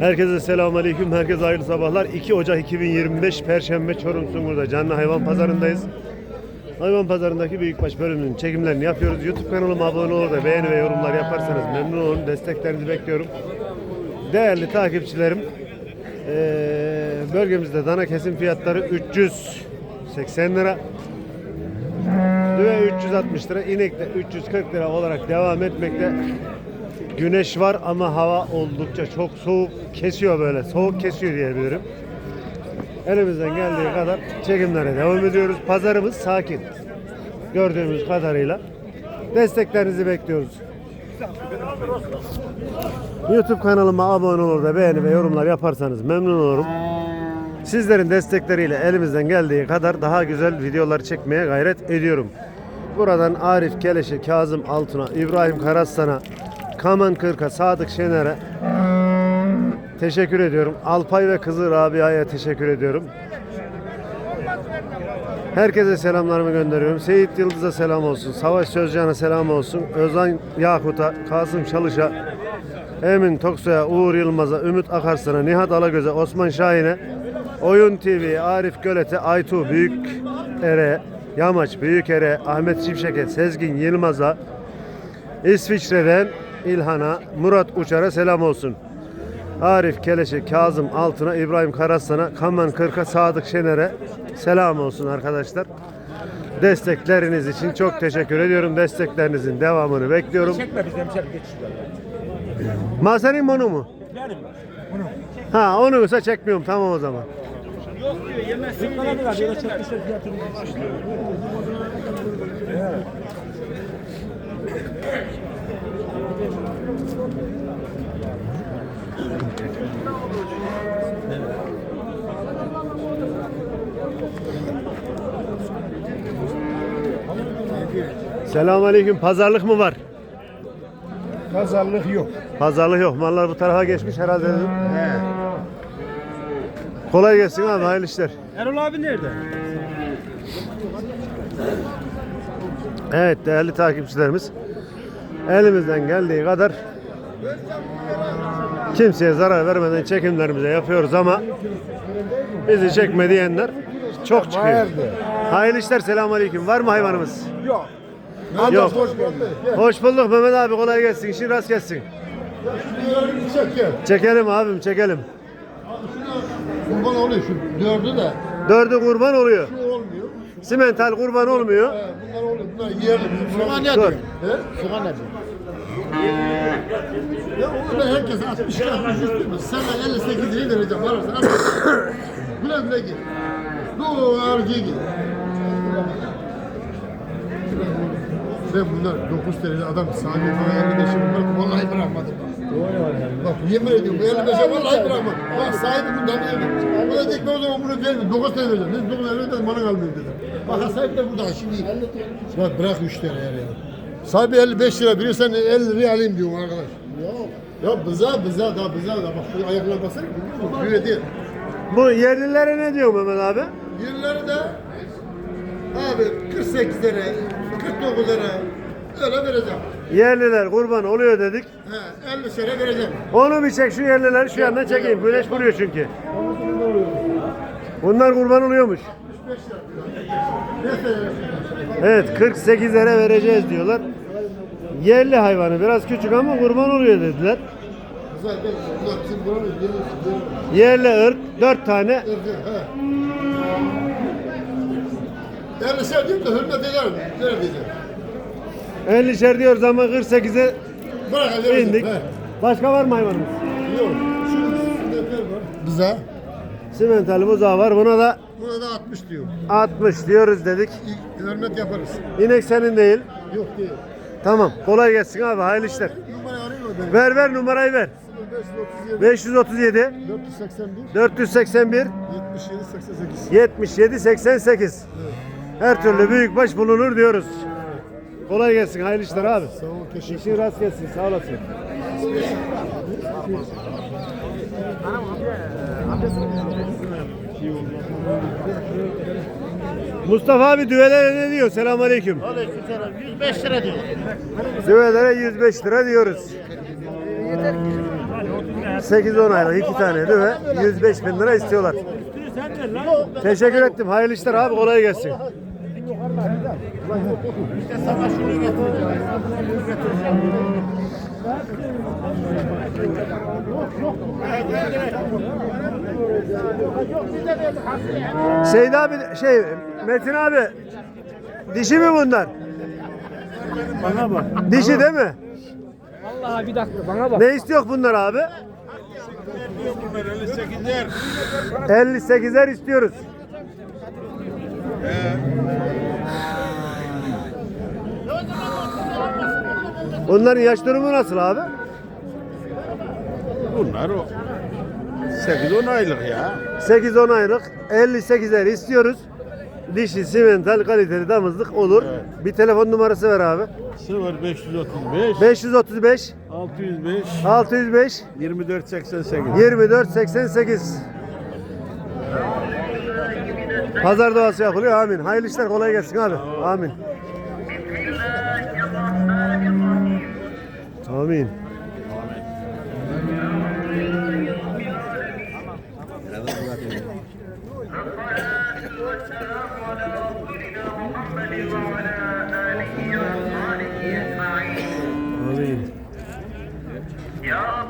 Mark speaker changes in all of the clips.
Speaker 1: Herkese selamünaleyküm. Herkese hayırlı sabahlar. 2 Ocak 2025 Perşembe Çorum Sungur'da canlı hayvan pazarındayız. Hayvan pazarındaki büyükbaş bölümünün çekimlerini yapıyoruz. YouTube kanalıma abone olur da beğeni ve yorumlar yaparsanız memnun olurum. Desteklerinizi bekliyorum. Değerli takipçilerim, bölgemizde dana kesim fiyatları 380 lira. Düve 360 lira, inek de 340 lira olarak devam etmekte. Güneş var ama hava oldukça çok soğuk kesiyor böyle. Soğuk kesiyor diyebilirim. Elimizden geldiği kadar çekimlere devam ediyoruz. Pazarımız sakin. Gördüğümüz kadarıyla. Desteklerinizi bekliyoruz. YouTube kanalıma abone olur da beğeni ve yorumlar yaparsanız memnun olurum. Sizlerin destekleriyle elimizden geldiği kadar daha güzel videolar çekmeye gayret ediyorum. Buradan Arif Keleş'e, Kazım Altun'a, İbrahim Karaslan'a, Kaman Kırk'a, Sadık Şener'e teşekkür ediyorum. Alpay ve kızı Rabia'ya teşekkür ediyorum. Herkese selamlarımı gönderiyorum. Seyit Yıldız'a selam olsun. Savaş Sözcan'a selam olsun. Özan Yakut'a, Kasım Çalış'a, Emin Toksoy'a, Uğur Yılmaz'a, Ümit Akarslan'a, Nihat Alagöz'e, Osman Şahin'e, Oyun TV'ye, Arif Gölet'e, Aytu Büyük Ere, Yamaç Büyük Ere, Ahmet Şimşek'e, Sezgin Yılmaz'a, İsviçre'den İlhan'a, Murat Uçar'a selam olsun. Arif Keleş'e, Kazım Altın'a, İbrahim Karaslan'a, Kaman Kırk'a, Sadık Şener'e selam olsun arkadaşlar. Destekleriniz için çok teşekkür ediyorum. Desteklerinizin devamını bekliyorum.
Speaker 2: Çekme bizden bir geç.
Speaker 1: Masenin onu mu?
Speaker 2: Benim.
Speaker 1: Ha onu ise çekmiyorum tamam o zaman.
Speaker 2: Var? Böyle çekmişler fiyatını.
Speaker 1: Selamünaleyküm. Pazarlık mı var?
Speaker 2: Pazarlık yok.
Speaker 1: Pazarlık yok. Mallar bu tarafa geçmiş herhalde. dedim. Kolay gelsin abi. Hayırlı işler.
Speaker 2: Erol abi nerede?
Speaker 1: Evet değerli takipçilerimiz. Elimizden geldiği kadar kimseye zarar vermeden çekimlerimize yapıyoruz ama bizi çekme diyenler çok çıkıyor. Hayırlı işler. Selamünaleyküm. Var mı hayvanımız?
Speaker 2: Yok.
Speaker 1: Yok. Hoş bulduk Mehmet abi kolay gelsin. İşin rast gelsin. Çekelim abim çekelim.
Speaker 3: Kurban oluyor şu dördü de
Speaker 1: Dördü kurban oluyor.
Speaker 3: şu olmuyor.
Speaker 1: Simental kurban olmuyor.
Speaker 3: Bunlar oluyor. Bunlar yerli. Soğan ne diyor? He? Soğan ne diyor? Ya orada herkes 60 lira 60 istiyor. Sen de 58 lira vereceğim. Varsa al. Güle güle git. Harcıya git. Ben bunlar 9 TL adam sahibi bana 55'i bunlar vallahi bırakmadım. Bak yemin ediyorum bu 55'e vallahi bırakmadım. Bak sahibi bundan yemin. Bana dik o zaman bunu verdim. 9 TL vereceğim. Biz 9 TL verdim bana kalmıyor dedim. Bak sahibi de burada şimdi. Bak bırak 3 TL yani. Sahibi 55 lira sen 50 liraya alayım diyorum arkadaş. Yok. Ya bıza bıza da bıza da bak şu ayaklar basar böyle değil.
Speaker 1: Bu yerlilere ne diyor Mehmet abi?
Speaker 3: Yılları da abi 48 lira, 49 lira öyle vereceğim.
Speaker 1: Yerliler kurban oluyor dedik.
Speaker 3: He, 50 lira vereceğim.
Speaker 1: Onu bir çek şu yerlileri şu yandan çekeyim. Güneş vuruyor çünkü. Bunlar kurban oluyormuş.
Speaker 3: 5 lira.
Speaker 1: Evet 48 lira vereceğiz diyorlar. Yerli hayvanı biraz küçük ama kurban oluyor dediler. Yerli ırk 4 tane.
Speaker 3: Şey diyorum da hürmet eder mi? Eder diyeceğim.
Speaker 1: 50'şer diyoruz ama 48'e
Speaker 3: Bırak hadi.
Speaker 1: indik.
Speaker 3: He.
Speaker 1: Başka var mı hayvanımız?
Speaker 3: Yok. Şu üstündekiler var. Bize.
Speaker 1: Simental buzağı var. Buna da
Speaker 3: Buna da 60 diyor.
Speaker 1: 60 diyoruz dedik.
Speaker 3: Hürmet yaparız.
Speaker 1: İnek senin değil.
Speaker 3: Yok değil.
Speaker 1: Tamam. Kolay gelsin abi. Hayırlı işler.
Speaker 3: Numarayı arıyor mu beni?
Speaker 1: Ver ver numarayı ver.
Speaker 3: 537
Speaker 1: 537
Speaker 3: 481
Speaker 1: 481
Speaker 3: 77 88.
Speaker 1: 77 88. Her türlü büyükbaş bulunur diyoruz. Kolay gelsin. Hayırlı işler abi.
Speaker 3: Sağ ol teşekkür
Speaker 1: İşin rast gelsin. Sağ olasın. Mustafa abi düvelere ne diyor? Selamünaleyküm.
Speaker 3: Aleykümselam. 105 lira diyor.
Speaker 1: Düvelere 105 lira diyoruz. 8-10 aylık iki tane düve 105 bin lira istiyorlar. Teşekkür ettim. Hayırlı işler abi kolay gelsin. Seyit abi şey Metin abi dişi mi bunlar?
Speaker 2: Bana bak.
Speaker 1: Dişi değil mi?
Speaker 2: Vallahi bir dakika bana bak.
Speaker 1: Ne istiyor bunlar abi? 58'er istiyoruz. Bunların yaş durumu nasıl abi?
Speaker 4: Bunlar o 8-10 aylık ya.
Speaker 1: 8-10 aylık 58'er istiyoruz. Dişi, simental, kaliteli damızlık olur. Bir telefon numarası ver abi.
Speaker 4: 0535
Speaker 1: 535
Speaker 4: 605
Speaker 1: 605
Speaker 4: 2488.
Speaker 1: 24 88 Pazar duası yapılıyor. Amin. Hayırlı işler kolay gelsin abi. Amin. Amin. Amin.
Speaker 5: آمين يا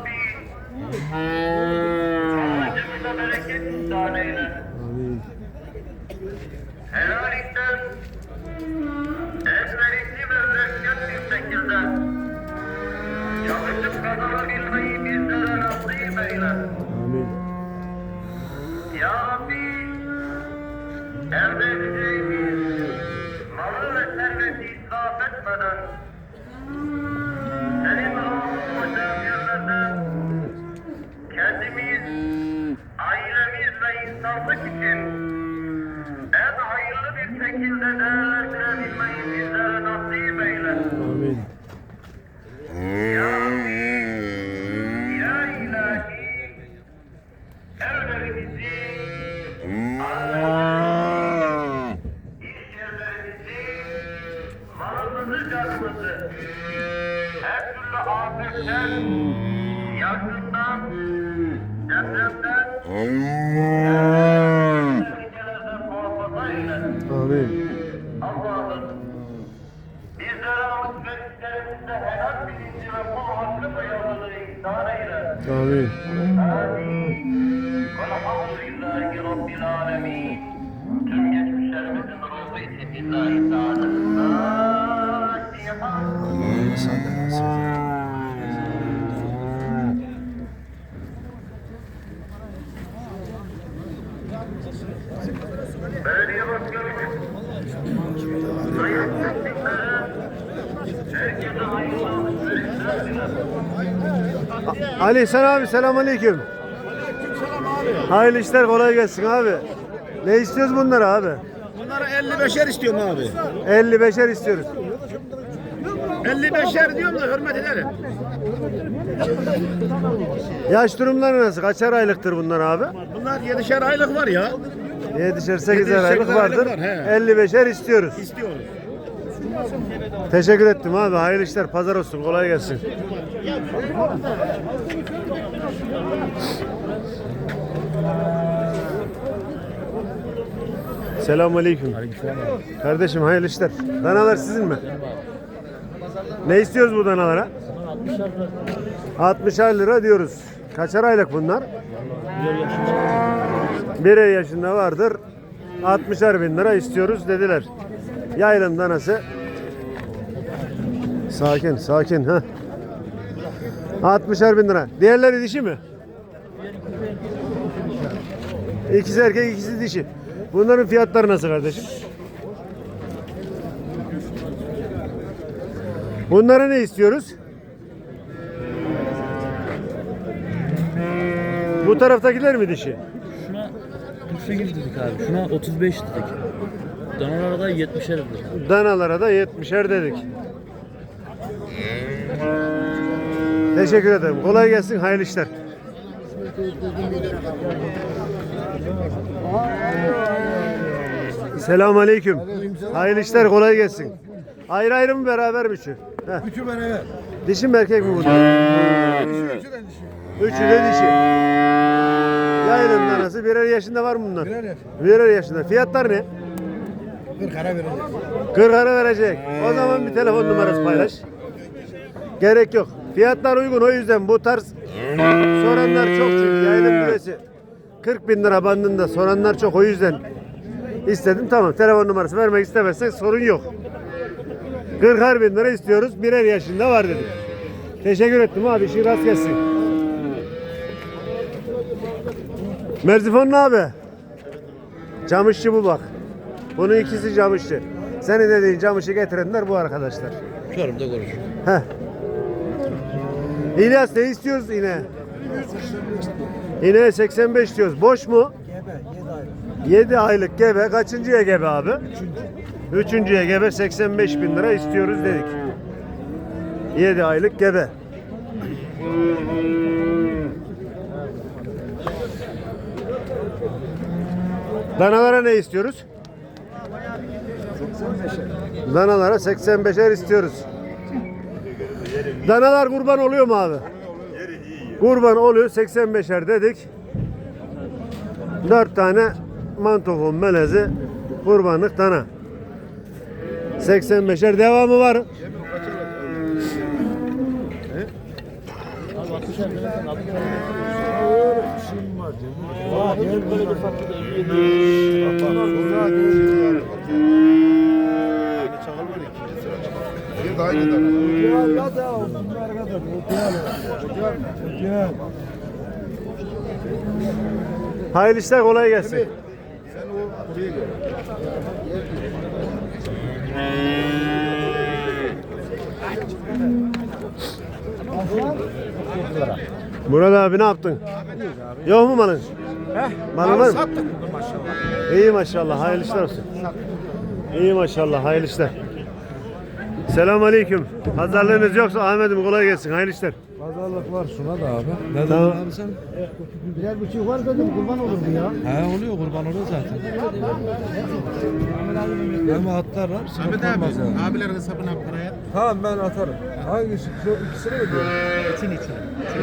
Speaker 1: Ali sen abi selam aleyküm. Hayırlı işler kolay gelsin abi. Ne istiyoruz bunlar abi?
Speaker 4: Bunlara 55'er istiyorum abi.
Speaker 1: 55'er istiyoruz.
Speaker 4: 55'er diyorum da hürmet ederim.
Speaker 1: Yaş durumları nasıl? Kaçar aylıktır bunlar abi?
Speaker 4: Bunlar 7'şer aylık var ya.
Speaker 1: 7'şer 8'er
Speaker 4: Yedişer,
Speaker 1: aylık vardır.
Speaker 4: var, he.
Speaker 1: 55'er istiyoruz.
Speaker 4: İstiyoruz.
Speaker 1: Teşekkür ettim abi. Hayırlı işler. Pazar olsun. Kolay gelsin. Selamun aleyküm. Kardeşim hayırlı işler. Danalar sizin mi? Ne istiyoruz bu danalara? 60'ar lira diyoruz. Kaçar aylık bunlar? Bir ay yaşında vardır. 60'ar bin lira istiyoruz dediler. Yaylım danası Sakin, sakin. ha. 60'er bin lira. Diğerleri dişi mi? İkisi erkek, ikisi dişi. Bunların fiyatları nasıl kardeşim? Bunlara ne istiyoruz? Bu taraftakiler mi dişi?
Speaker 6: Şuna 48 dedik abi. Şuna 35 dedik. Danalara da 70'er dedik.
Speaker 1: Danalara da 70'er dedik. Teşekkür ederim. Kolay gelsin. Hayırlı işler. Selamun aleyküm. Hayırlı işler. Kolay gelsin. Ayrı ayrı mı beraber mi şu? Heh.
Speaker 3: Üçü beraber.
Speaker 1: Dişi mi erkek mi bunlar? Üçü de dişi. Yayının danası birer yaşında var mı bunlar?
Speaker 3: Birer yaş.
Speaker 1: Birer yaşında. Fiyatlar ne?
Speaker 3: 40 ara verecek.
Speaker 1: 40 ara verecek. O zaman bir telefon numarası paylaş. Gerek yok. Fiyatlar uygun o yüzden bu tarz soranlar çok çünkü yayının büresi 40 bin lira bandında soranlar çok o yüzden istedim tamam telefon numarası vermek istemezsen sorun yok. 40 bin lira istiyoruz birer yaşında var dedim. Teşekkür ettim abi işin rast gelsin. Merzifon ne abi? Camışçı bu bak. Bunun ikisi camışçı. Senin dediğin camışı getirenler bu arkadaşlar.
Speaker 6: Çorum'da konuşur.
Speaker 1: Heh. İlyas ne istiyoruz yine? Yine 85 diyoruz. Boş mu? Gebe, 7 aylık gebe. Kaçıncıya gebe abi? Üçüncü. Üçüncüye gebe 85 bin lira istiyoruz dedik. 7 aylık gebe. Danalara ne istiyoruz? Danalara 85'er istiyoruz. Danalar kurban oluyor mu abi? Kurban oluyor 85'er dedik. 4 tane mantofon melezi kurbanlık dana. 85'er devamı var.
Speaker 3: Bir daha gider.
Speaker 1: Hayırlı işler kolay gelsin.
Speaker 3: Sen o buraya gel.
Speaker 1: Murat abi ne yaptın? Yok mu malın? Malın var mı? İyi maşallah. Hayırlı işler olsun. İyi maşallah. Hayırlı işler. Selamun aleyküm. Pazarlığınız yoksa Ahmet'im kolay gelsin. Hayırlı işler.
Speaker 7: Pazarlık var şuna da abi. Ne
Speaker 1: Tamam.
Speaker 7: dedin abi sen?
Speaker 3: Birer buçuk var dedim kurban olur mu ya?
Speaker 7: He oluyor kurban oluyor zaten. Hem atlar var. Ahmet abi.
Speaker 4: Abilerin hesabına paraya.
Speaker 7: Tamam ben atarım. Hangisi? Şu ikisini mi?
Speaker 4: İçin için.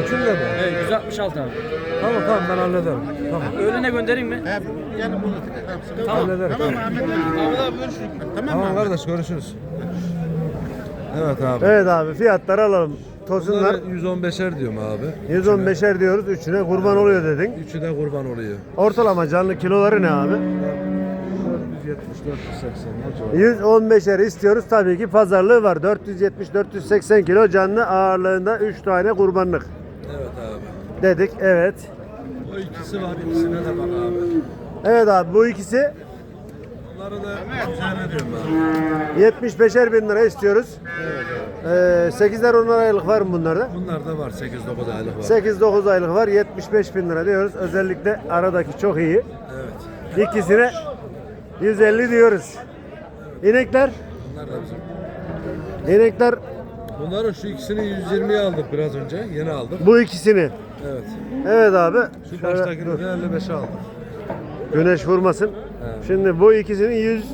Speaker 7: Üçün de mi?
Speaker 6: Evet 166 abi.
Speaker 7: Tamam tamam ben hallederim. Tamam.
Speaker 6: Öğlene göndereyim mi?
Speaker 4: Hep yani bunu
Speaker 6: Tamam.
Speaker 7: Hallederim.
Speaker 4: Tamam Ahmet abi. Abi görüşürüz. Tamam mı?
Speaker 7: Tamam kardeş görüşürüz. Evet abi.
Speaker 1: Evet abi fiyatları alalım. Tosunlar
Speaker 7: Bunları 115'er diyorum abi.
Speaker 1: 115'er diyoruz. Üçüne kurban oluyor dedin.
Speaker 7: Üçü de kurban oluyor.
Speaker 1: Ortalama canlı kiloları ne abi?
Speaker 7: 170 480 o civar.
Speaker 1: 115'er istiyoruz. Tabii ki pazarlığı var. 470-480 kilo canlı ağırlığında 3 tane kurbanlık.
Speaker 7: Evet abi.
Speaker 1: Dedik evet.
Speaker 7: O ikisi var ikisine de bak abi.
Speaker 1: Evet abi bu ikisi
Speaker 7: Bunları da üzerine diyorum abi.
Speaker 1: 75'er bin lira istiyoruz. Ee, 8'er 10'ar aylık var mı bunlarda?
Speaker 7: Bunlar da var 8-9 aylık var.
Speaker 1: 8-9 aylık var 75 bin lira diyoruz. Özellikle aradaki çok iyi.
Speaker 7: Evet.
Speaker 1: İkisine 150 diyoruz. İnekler?
Speaker 7: Bunlar da bizim.
Speaker 1: İnekler
Speaker 7: Bunların şu ikisini 120'ye aldık biraz önce. Yeni aldık.
Speaker 1: bu ikisini.
Speaker 7: Evet.
Speaker 1: Evet abi.
Speaker 7: Şu baştakini
Speaker 1: dur.
Speaker 7: de 55'e aldık.
Speaker 1: Güneş vurmasın.
Speaker 7: Evet.
Speaker 1: Şimdi bu ikisini 100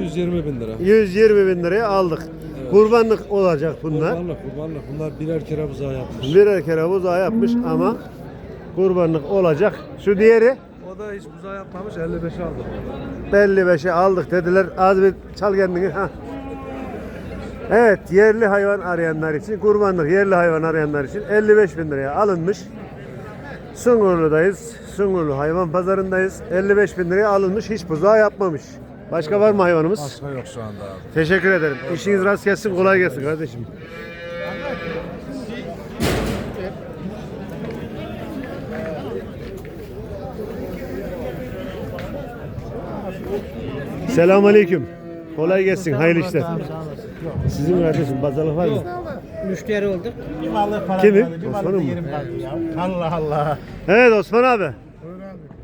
Speaker 7: 120 bin lira.
Speaker 1: 120 bin liraya aldık. Kurbanlık olacak bunlar.
Speaker 7: Kurbanlık kurbanlık. Bunlar birer kere buzağı yapmış.
Speaker 1: Birer kere buzağı yapmış ama kurbanlık olacak. Şu diğeri
Speaker 7: O da hiç buzağı yapmamış 55'e aldık.
Speaker 1: 55'e aldık dediler. Az bir çal kendini. Ha. Evet yerli hayvan arayanlar için kurbanlık yerli hayvan arayanlar için 55 bin liraya alınmış. Sungurlu'dayız. Sungurlu hayvan pazarındayız. 55 bin liraya alınmış hiç buzağı yapmamış. Başka var mı hayvanımız?
Speaker 7: Başka yok şu anda abi.
Speaker 1: Teşekkür ederim. İşiniz rast gelsin kolay gelsin kardeşim. Selamun Aleyküm. Kolay gelsin. Hayırlı işler. Sizin kardeşim pazarlık var mı?
Speaker 2: Müşteri olduk. Bir balık para
Speaker 1: Kimi?
Speaker 2: kaldı, bir
Speaker 1: Osman'ın mı?
Speaker 2: yerim kaldı ya. Allah Allah.
Speaker 1: Evet Osman abi.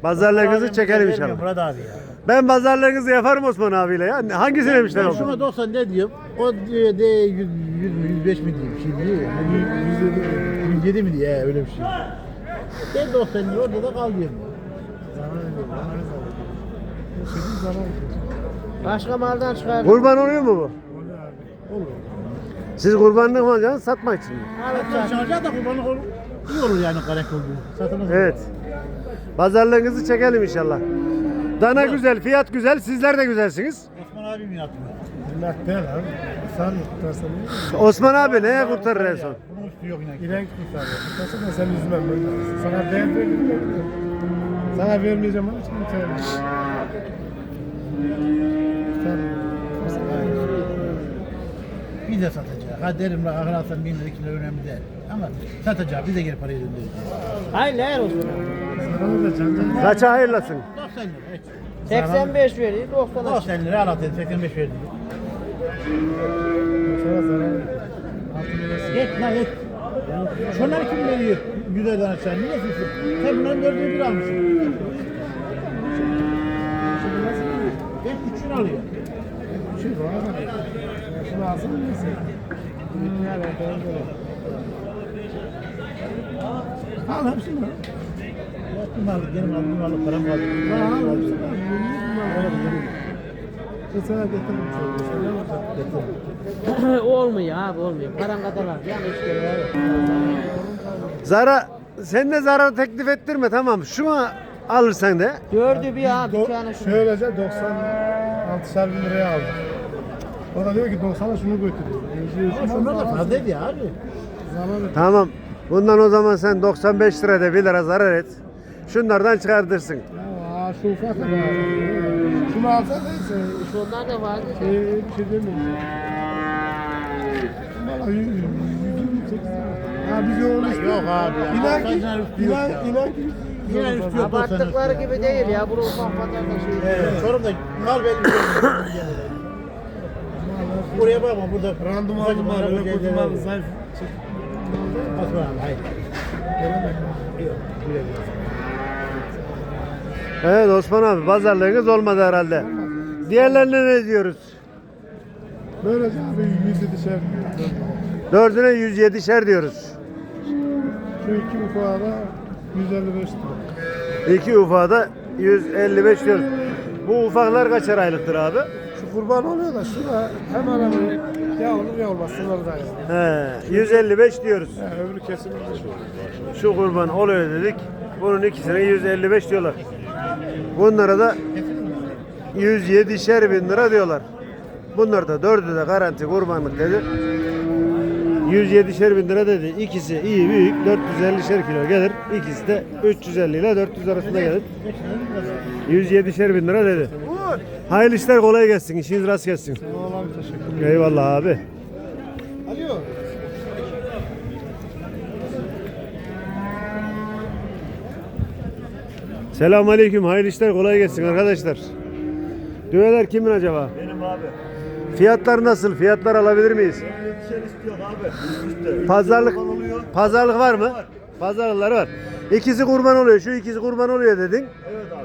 Speaker 1: Pazarlığınızı çekelim inşallah.
Speaker 2: Murat abi ya.
Speaker 1: Ben pazarlığınızı yaparım Osman abiyle ya. Hangisine müşteri
Speaker 2: Ben şuna 90 ne diyorum? O diyor de 100, 100 mü 105 mi diyeyim? Ya. 100, 107 mi diye öyle bir şey. Ben 90 diyor orada da kal diyorum. Başka maldan çıkar.
Speaker 1: Kurban oluyor mu bu? Siz kurbanlık mı alacaksınız satmak için mi?
Speaker 2: Evet, çağıracak da kurbanlık olur. İyi olur yani karak olduğu. Satılmaz.
Speaker 1: Evet. Pazarlığınızı çekelim inşallah. Dana güzel, fiyat güzel, sizler de güzelsiniz.
Speaker 2: Osman abi mi yaptı?
Speaker 3: Millet değil abi. Sen kurtarsan
Speaker 1: Osman abi neye kurtarır en son?
Speaker 2: Bunun üstü yok yine.
Speaker 3: İren kurtarıyor. Kurtarsan da sen üzülmem ben. Sana değer veririm. Sana vermeyeceğim ama şimdi sen.
Speaker 2: Biz de satacağız. Ha derim la ahır alsam bin lira kilo önemli değil. Ama satacağız. Biz de geri parayı döndürürüz.
Speaker 8: Hayırlı olsun.
Speaker 3: Can can.
Speaker 1: Kaça hayırlasın?
Speaker 2: 90 lira. evet.
Speaker 8: 85 veriyor, 90 aşağı.
Speaker 2: 90 lira al atın. 85 verdim. Yet lan yet. Şunlar kim veriyor? 100 liradan aşağı. Niye susun? Sen bunların dördünü bir almışsın. Hep üçün alıyor.
Speaker 3: Şey var mı neyse? Yani ben de.
Speaker 2: Al hepsini. Yaptım aldık. Benim aldık. Param.
Speaker 3: Ha, al hepsini al. Ben sana getiririm.
Speaker 8: Olmuyor abi olmuyor. Paran kadar var. Yani işte var.
Speaker 1: Zara, sen de zarar teklif ettirme tamam. Şunu alırsan de.
Speaker 8: Dördü bir abi.
Speaker 3: Do-
Speaker 8: Bir.
Speaker 3: Şöylece 96 bin liraya aldım. O da diyor ki 90'a şunu götürüyor.
Speaker 2: Da ya abi.
Speaker 1: Tamam. Bundan o zaman sen 95 lira de 1 lira zarar et. Şunlardan çıkartırsın.
Speaker 3: Aa şu ufak da Şunu alsa neyse.
Speaker 8: Şunlar da vardı.
Speaker 3: Şey, bir şey demeyeyim. Valla biz istiyoruz.
Speaker 2: Yok abi ya.
Speaker 3: İnan ki, inan,
Speaker 2: ya.
Speaker 3: inan ki.
Speaker 2: Yine üstü yok.
Speaker 8: Abarttıkları gibi değil ya. Bunu ufak vatandaşı.
Speaker 2: Evet, Çorum'da mal belli. Buraya bakma burada.
Speaker 3: Randımanlı var, öyle kurtulmalı zayıf.
Speaker 2: Basma abi hayır. Yok, güle güle.
Speaker 1: Evet Osman abi pazarlığınız olmadı herhalde. Diğerlerine ne diyoruz?
Speaker 3: Böylece abi yüzü dışarı.
Speaker 1: Dördüne 107'şer diyoruz.
Speaker 3: Şu iki ufağa da 155 lira.
Speaker 1: İki ufağa da 155 diyoruz. Bu ufaklar kaçar aylıktır abi?
Speaker 3: Kurban oluyor da şuna hem arabayı ya olur ya olmaz sınırda yani.
Speaker 1: He, 155 diyoruz.
Speaker 3: Ha, öbürü kesinlikle şu.
Speaker 1: Şu kurban oluyor dedik. Bunun ikisine 155 diyorlar. Bunlara da 107'şer bin lira diyorlar. Bunlar da dördü de garanti kurbanlık dedi. 107'şer bin lira dedi. İkisi iyi büyük 450'şer kilo gelir. İkisi de 350 ile 400 arasında gelir. 107'şer bin lira dedi. Hayırlı işler kolay gelsin. İşiniz rast gelsin.
Speaker 3: Oğlan teşekkür
Speaker 1: Eyvallah abi.
Speaker 3: Alo.
Speaker 1: Selamun aleyküm. Hayırlı işler kolay gelsin arkadaşlar. Düveler kimin acaba?
Speaker 9: Benim abi.
Speaker 1: Fiyatlar nasıl? Fiyatlar alabilir miyiz?
Speaker 9: Yetişen istiyor abi.
Speaker 1: Pazarlık pazarlık var mı? Pazarlıklar var. İkisi kurban oluyor. Şu ikisi kurban oluyor dedin.
Speaker 9: Evet abi.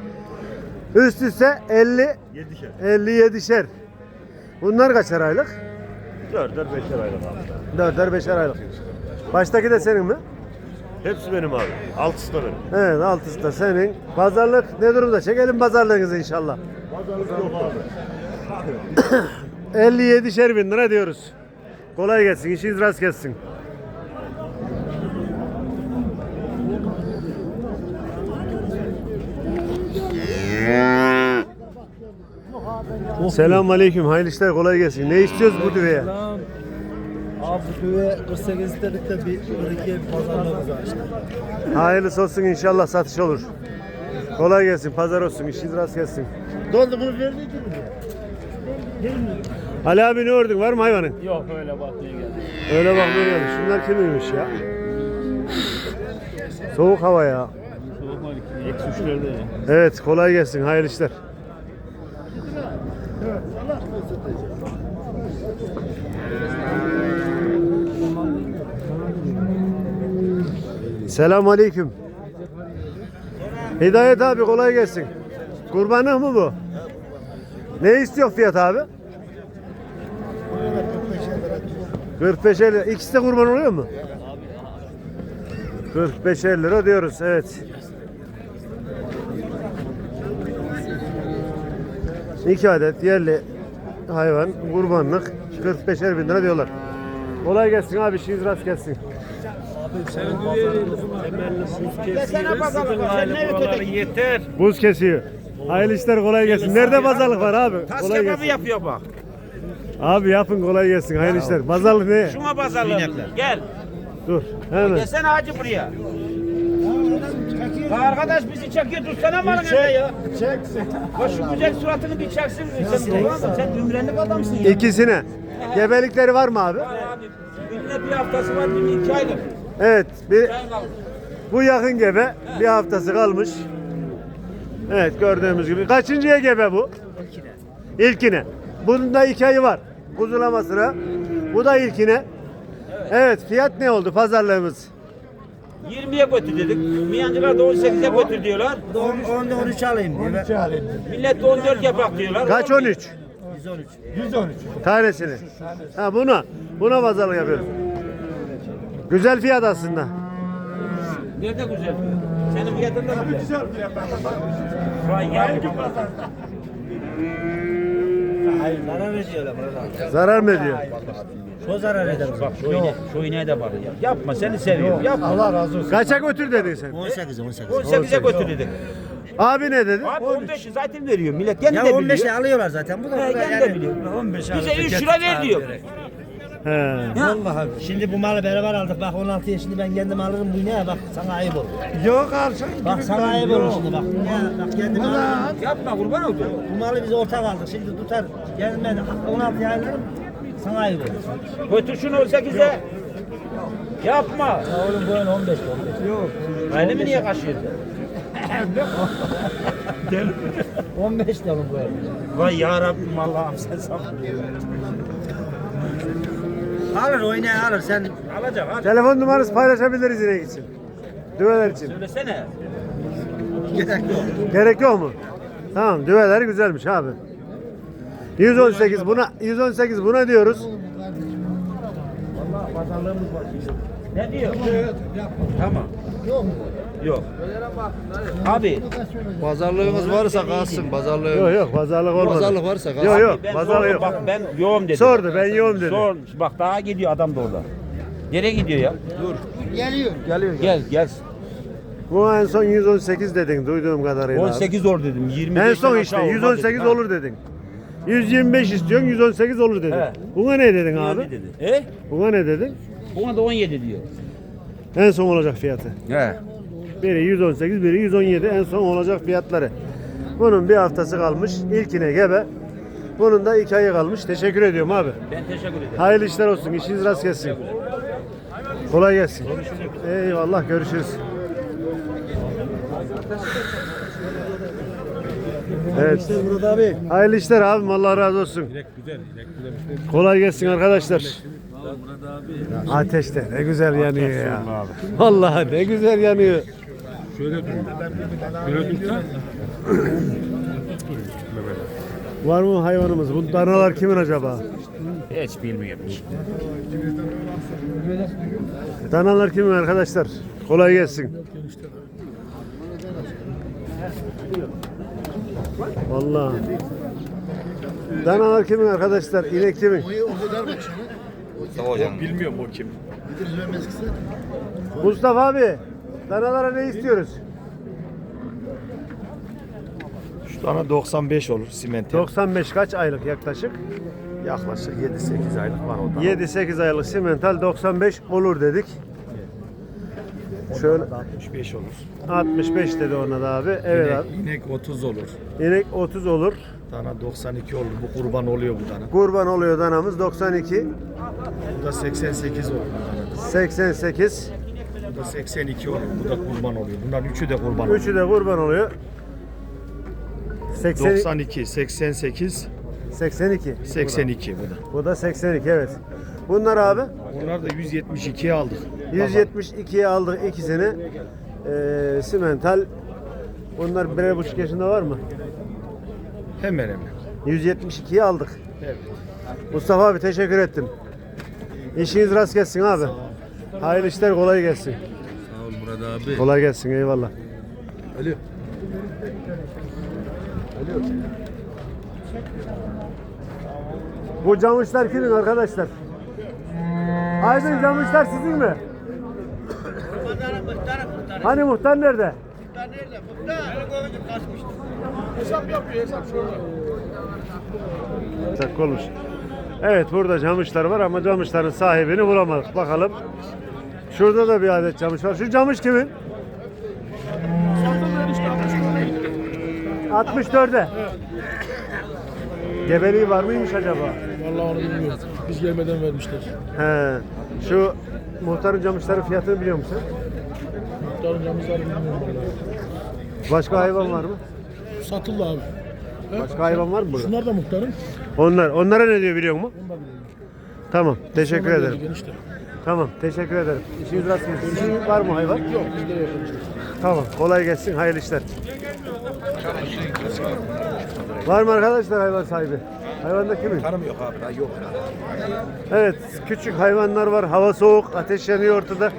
Speaker 1: Üst üste 50
Speaker 9: Yedişer.
Speaker 1: 57'şer. Bunlar kaçar aylık?
Speaker 9: Dörder beşer aylık abi.
Speaker 1: Dörder beşer aylık. Baştaki de senin mi?
Speaker 9: Hepsi benim abi. Altısı da benim.
Speaker 1: Evet altısı da senin. Pazarlık ne durumda? Çekelim pazarlığınızı inşallah.
Speaker 9: Pazarlık yok abi.
Speaker 1: 57'şer bin lira diyoruz. Kolay gelsin. işiniz rast gelsin. Selamun aleyküm. Hayırlı işler kolay gelsin. Ne istiyoruz bu düveye?
Speaker 7: Abi bu düve 48 istedik de bir 42 pazarlığımız var işte.
Speaker 1: Hayırlısı olsun inşallah satış olur. Kolay gelsin. Pazar olsun. işiniz rast gelsin.
Speaker 2: Doldu bunu verdiydi mi?
Speaker 1: Ali abi ne ördün? Var mı hayvanın?
Speaker 6: Yok öyle bakmaya geldi.
Speaker 1: Öyle bakmaya geldi. Şunlar kimiymiş ya? Soğuk hava ya.
Speaker 6: Üçlerde.
Speaker 1: Evet kolay gelsin. Hayırlı işler. Selamun aleyküm. Hidayet abi kolay gelsin. Kurbanlık mı bu? Ne istiyor fiyat abi? 45 lira. İkisi de kurban oluyor mu? 45 lira diyoruz evet. İki adet yerli hayvan kurbanlık 45'er bin lira diyorlar. Kolay gelsin abi işiniz rast gelsin.
Speaker 7: Desene pazarlık?
Speaker 5: Yeter.
Speaker 1: Buz kesiyor. Hayırlı işler kolay gelsin. Nerede pazarlık var abi?
Speaker 5: Tas
Speaker 1: Kolay
Speaker 5: kebabı
Speaker 1: gelsin.
Speaker 5: yapıyor bak.
Speaker 1: Abi yapın kolay gelsin. Hayırlı işler. Pazarlık ne?
Speaker 5: Şuna pazarlığımız. Gel.
Speaker 1: Dur. Hemen.
Speaker 5: Gelsene hacı buraya. Ya arkadaş bizi çekiyor tutsana malın önünde ya.
Speaker 3: Çeksin.
Speaker 5: Bak şu güzel suratını bir çeksin. Sen doğru musun? Sen ümrenlik adamsın ya.
Speaker 1: İkisine. Gebelikleri var mı abi?
Speaker 5: Abi, birine bir haftası var, birine iki aylık.
Speaker 1: Evet. Bir, bu yakın gebe. Bir haftası kalmış. Evet gördüğümüz gibi. Kaçıncıya gebe bu? İlkine. İlkine. Bunun da iki ayı var. Kuzulama sıra. Bu da ilkine. Evet fiyat ne oldu pazarlığımız?
Speaker 5: 20'ye götür dedik. Miyancılar da 18'e götür diyorlar.
Speaker 2: 10'da 13 alayım diye.
Speaker 5: Millet de 14 yapak diyorlar.
Speaker 1: Kaç 13?
Speaker 2: 113.
Speaker 3: 113.
Speaker 1: Tanesini. Ha buna. Buna pazarlık yapıyoruz. Güzel fiyat aslında.
Speaker 5: Nerede güzel? Senin fiyatın da güzel. Vay yavrum.
Speaker 2: Hayır zarar ediyorlar burada.
Speaker 1: Zarar mı ediyor?
Speaker 2: Çok zarar eder.
Speaker 5: Bak şu iğne, şu iğneye de bak ya. Yapma seni seviyorum. Yapma.
Speaker 3: Allah razı olsun.
Speaker 1: Kaça götür dedin sen?
Speaker 2: 18 18.
Speaker 5: 18'e götür dedik.
Speaker 1: Abi ne dedi?
Speaker 5: Abi 15'i zaten veriyor. Millet kendi
Speaker 2: Ya
Speaker 5: de
Speaker 2: 15'e
Speaker 5: biliyor.
Speaker 2: alıyorlar zaten. Bu da
Speaker 5: kendi de
Speaker 2: yani.
Speaker 5: biliyor.
Speaker 2: 15
Speaker 5: Bize 3 lira ver diyor.
Speaker 1: He.
Speaker 2: Vallahi şimdi bu malı beraber aldık. Bak 16 yaşında ben kendim alırım bu ne bak sana ayıp olur.
Speaker 3: Yok alsın.
Speaker 2: Bak sana ayıp olur şimdi bak. Ya, bak kendim alırım.
Speaker 5: Yapma kurban oldu.
Speaker 2: Bu malı biz ortak aldık. Şimdi tutar. Ben 16 aylarım. Sana ayıp olur.
Speaker 5: Götür şunu 18'e. Yapma.
Speaker 2: Ya oğlum bu ön 15 15. Yok.
Speaker 5: Öyle mi niye kaçıyorsun?
Speaker 2: 15 de oğlum bu.
Speaker 5: Vay ya Rabbim Allah'ım sen sabır.
Speaker 2: Alır oynaya alır sen.
Speaker 5: Alacak hadi.
Speaker 1: Telefon numarası paylaşabiliriz yine gitsin. Düveler için.
Speaker 5: Söylesene.
Speaker 2: Gerek yok.
Speaker 1: Gerek yok mu? Tamam düveler güzelmiş abi. 118 buna 118 buna diyoruz.
Speaker 5: Ne diyor? Tamam. Yok Yok. Abi
Speaker 4: Pazarlığımız varsa kalsın pazarlığı.
Speaker 1: Yok yok pazarlık olmadı.
Speaker 4: Pazarlık varsa kalsın.
Speaker 1: Yok yok pazarlık yok.
Speaker 5: bak ben yoğum dedim.
Speaker 1: Sordu ben yoğum dedim.
Speaker 5: Sor. Bak daha gidiyor adam da orada. Nereye gidiyor ya?
Speaker 3: Geliyor.
Speaker 5: Gel gel.
Speaker 1: Bu en son 118 dedin duyduğum kadarıyla. abi.
Speaker 5: 18 or dedim. 20
Speaker 1: En son işte 118 olur dedin. 125 istiyorsun 118 olur dedin.
Speaker 5: He.
Speaker 1: Buna ne dedin abi?
Speaker 5: Abi dedi. E?
Speaker 1: Buna ne dedin?
Speaker 5: Buna da 17 diyor.
Speaker 1: En son olacak fiyatı.
Speaker 5: He.
Speaker 1: Biri 118, biri 117 en son olacak fiyatları. Bunun bir haftası kalmış. İlkine gebe. Bunun da iki ayı kalmış. Teşekkür ediyorum abi.
Speaker 5: Ben teşekkür ederim.
Speaker 1: Hayırlı işler olsun. İşiniz rast gelsin. Kolay gelsin. Eyvallah görüşürüz. Evet.
Speaker 2: Murat abi.
Speaker 1: Hayırlı işler abim. Allah razı olsun. Kolay gelsin arkadaşlar. Ateşte ne güzel yanıyor ya. Vallahi ne güzel yanıyor. Var mı hayvanımız? Bu danalar kimin acaba?
Speaker 5: Hiç bilmiyorum.
Speaker 1: Danalar kimin arkadaşlar? Kolay gelsin. Vallahi. Danalar kimin arkadaşlar? İnek kimin?
Speaker 3: O kadar bak şimdi.
Speaker 4: Bilmiyorum o kim.
Speaker 1: Mustafa abi, danalara ne istiyoruz?
Speaker 4: Şu tane 95 olur simenti.
Speaker 1: 95 kaç aylık yaklaşık?
Speaker 4: Yaklaşık 7-8 aylık var o da.
Speaker 1: 7-8 aylık simental 95 olur dedik. Şöyle
Speaker 4: 65 olur.
Speaker 1: 65 dedi ona da abi. Evet abi.
Speaker 4: İnek, inek 30 olur.
Speaker 1: İnek 30 olur.
Speaker 4: Dana 92 olur. Bu kurban oluyor bu dana.
Speaker 1: Kurban oluyor danamız 92,
Speaker 4: Bu da 88 olur. bu dana.
Speaker 1: 88.
Speaker 4: Bu da 82 olur. Bu da kurban oluyor. Bunların üçü de kurban oluyor.
Speaker 1: Üçü de kurban oluyor. 80,
Speaker 4: 92, 88,
Speaker 1: 82.
Speaker 4: 82 bu da.
Speaker 1: Bu da 82 evet. Bunlar abi
Speaker 4: Bunlar da 172'ye aldık.
Speaker 1: 172'ye aldık ikisini. Ee, simental. Bunlar birer buçuk yaşında var mı?
Speaker 4: Hemen hemen.
Speaker 1: 172'ye aldık.
Speaker 4: Evet.
Speaker 1: Mustafa abi teşekkür ettim. İşiniz rast gelsin abi. Hayırlı işler kolay gelsin.
Speaker 4: Sağ ol Murat abi.
Speaker 1: Kolay gelsin eyvallah.
Speaker 4: Alo.
Speaker 1: Bu camışlar kimin arkadaşlar? Aydın camışlar sizin mi? Hani muhtar nerede? Hesap konuş. Evet burada camışlar var ama camışların sahibini bulamadık. Bakalım. Şurada da bir adet camış var. Şu camış kimin? 64'e. Gebeliği var mıymış acaba?
Speaker 2: Vallahi onu bilmiyorum. Biz gelmeden vermişler.
Speaker 1: He. Şu muhtarın camışların fiyatını biliyor musun?
Speaker 2: Muhtarın camızları bilmiyorum vallahi.
Speaker 1: Başka hayvan var mı?
Speaker 2: Satıldı abi.
Speaker 1: Başka hayvan var mı burada?
Speaker 2: Bunlar da muhtarın.
Speaker 1: Onlar. Onlara ne diyor biliyor musun? Tamam. Teşekkür ederim.
Speaker 2: Enişte.
Speaker 1: Tamam. Teşekkür ederim. İşiniz rast gelsin. Sizin var mı hayvan?
Speaker 2: Yok bizde yok.
Speaker 1: Tamam. Kolay gelsin. Hayırlı işler. Var mı arkadaşlar hayvan sahibi? Hayvan da kimin?
Speaker 4: Tanım yok abi. Yok.
Speaker 1: Evet, küçük hayvanlar var. Hava soğuk, ateş yanıyor ortada.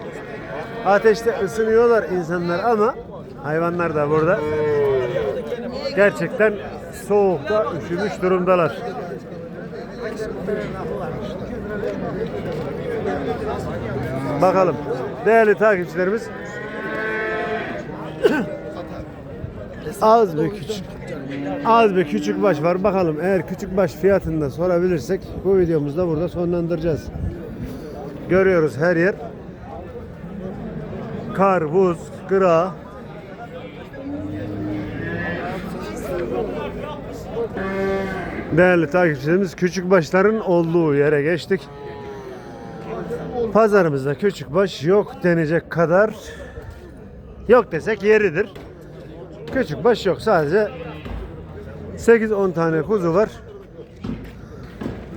Speaker 1: Ateşte ısınıyorlar insanlar ama hayvanlar da burada. Gerçekten soğukta üşümüş durumdalar. Bakalım. Değerli takipçilerimiz. Az bir küçük az bir küçük baş var. Bakalım eğer küçük baş fiyatını da sorabilirsek bu videomuzu da burada sonlandıracağız. Görüyoruz her yer. Kar, buz, kıra. Değerli takipçilerimiz küçük başların olduğu yere geçtik. Pazarımızda küçük baş yok denecek kadar yok desek yeridir. Küçük baş yok sadece 8-10 tane kuzu var.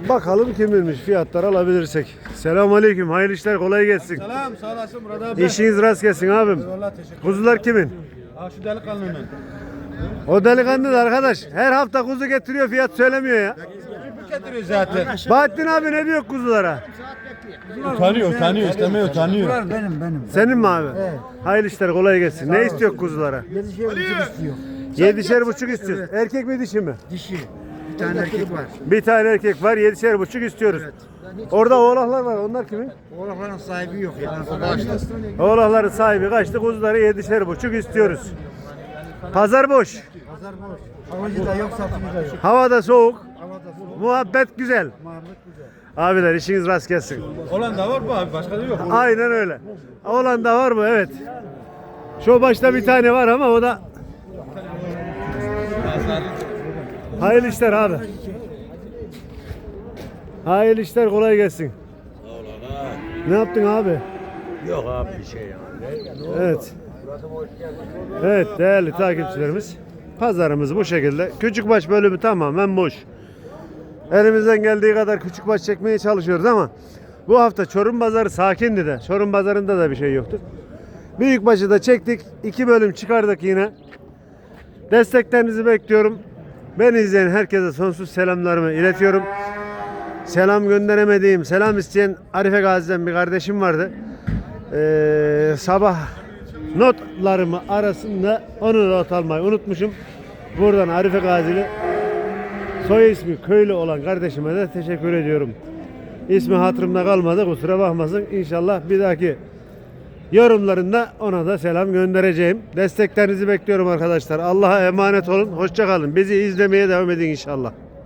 Speaker 1: Bakalım kiminmiş fiyatlar alabilirsek. Selamun aleyküm. Hayırlı işler kolay gelsin.
Speaker 2: Selam sağ olasın Murat abi.
Speaker 1: İşiniz rast gelsin abim.
Speaker 2: Teşekkür
Speaker 1: Kuzular kimin?
Speaker 2: Ha şu delikanlının.
Speaker 1: O delikanlı da arkadaş. Her hafta kuzu getiriyor fiyat söylemiyor ya.
Speaker 2: Getiriyor zaten.
Speaker 1: Bahattin abi ne diyor kuzulara?
Speaker 2: Utanıyor utanıyor istemeye utanıyor.
Speaker 7: Benim benim.
Speaker 1: Senin mi abi? Hayırlı işler kolay gelsin. Ne istiyor kuzulara?
Speaker 7: Yedişer buçuk istiyor.
Speaker 1: Yedişer buçuk istiyoruz. Erkek mi dişi mi?
Speaker 7: Dişi. Bir tane erkek var.
Speaker 1: Bir tane erkek var. Yedişer buçuk istiyoruz. Orada oğlaklar var. Onlar kimin?
Speaker 7: Oğlakların sahibi yok. ya.
Speaker 1: Oğlakların sahibi kaçtı. Kuzuları yedişer buçuk istiyoruz. Pazar boş.
Speaker 7: Pazar boş. Havacı da yok, satıcı da yok.
Speaker 1: Hava da soğuk.
Speaker 7: Havada su,
Speaker 1: Muhabbet güzel.
Speaker 7: Mahmut güzel.
Speaker 1: Abiler işiniz rast gelsin.
Speaker 2: Olan da var mı abi? Başka da yok.
Speaker 1: Aynen öyle. Olan da var mı? Evet. Şu başta bir tane var ama o da Hayırlı işler abi. Hayırlı işler kolay gelsin. Ne yaptın abi?
Speaker 9: Yok abi bir şey ya.
Speaker 1: Evet. Evet değerli takipçilerimiz. Pazarımız bu şekilde. Küçükbaş bölümü tamamen boş. Elimizden geldiği kadar küçükbaş çekmeye çalışıyoruz ama bu hafta Çorum pazarı sakindi de. Çorum pazarında da bir şey yoktu. Büyükbaşı da çektik. iki bölüm çıkardık yine. Desteklerinizi bekliyorum. Beni izleyen herkese sonsuz selamlarımı iletiyorum. Selam gönderemediğim, selam isteyen Arife Gazi'den bir kardeşim vardı. Ee, sabah notlarımı arasında onu not almayı unutmuşum. Buradan Arife Gazili soy ismi köylü olan kardeşime de teşekkür ediyorum. İsmi hatırımda kalmadı kusura bakmasın. İnşallah bir dahaki yorumlarında ona da selam göndereceğim. Desteklerinizi bekliyorum arkadaşlar. Allah'a emanet olun. Hoşça kalın. Bizi izlemeye devam edin inşallah.